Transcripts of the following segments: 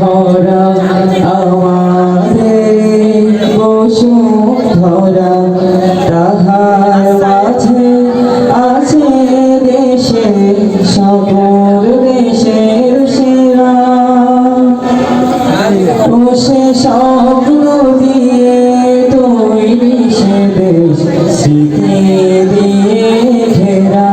ভরা আমারে বসুন্ধরা তাহার মাঝে আছে দেশে, সকল দেশের সেরা। ও সে স্বপ্ন দিয়ে সে দেশ, স্মৃতি দিয়ে ঘেরা।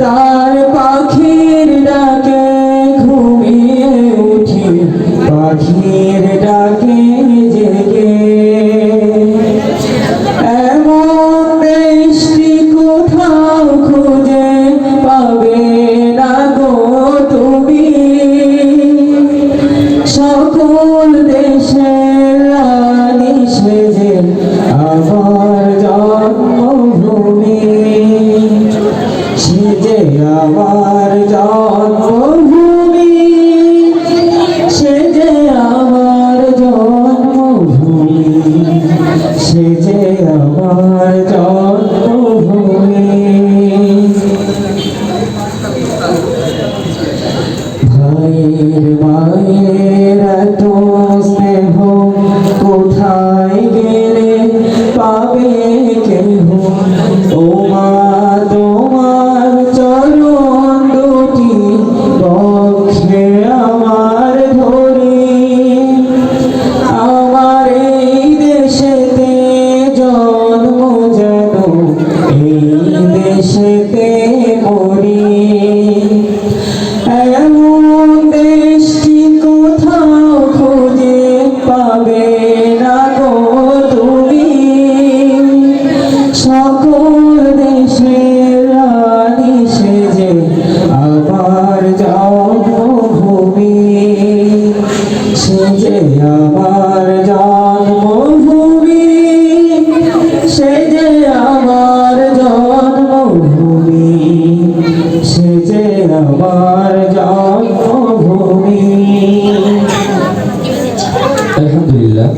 তার পাখির ডাকে পাখির ডাকে এমন কোথাও খুঁজে পাবে তুমি। সকল দেশের আমার জন্মভূমি সেজে আমার জন্মভূমি সেজে আমার জন্মভূমি। ভাইয়ের মায়ের এত স্নেহ কোথায় গেলে? আমার জন্মভূমি সে যে আমার জন্মভূমি সে যে আমার জন্মভূমি আলহামদুলিল্লাহ।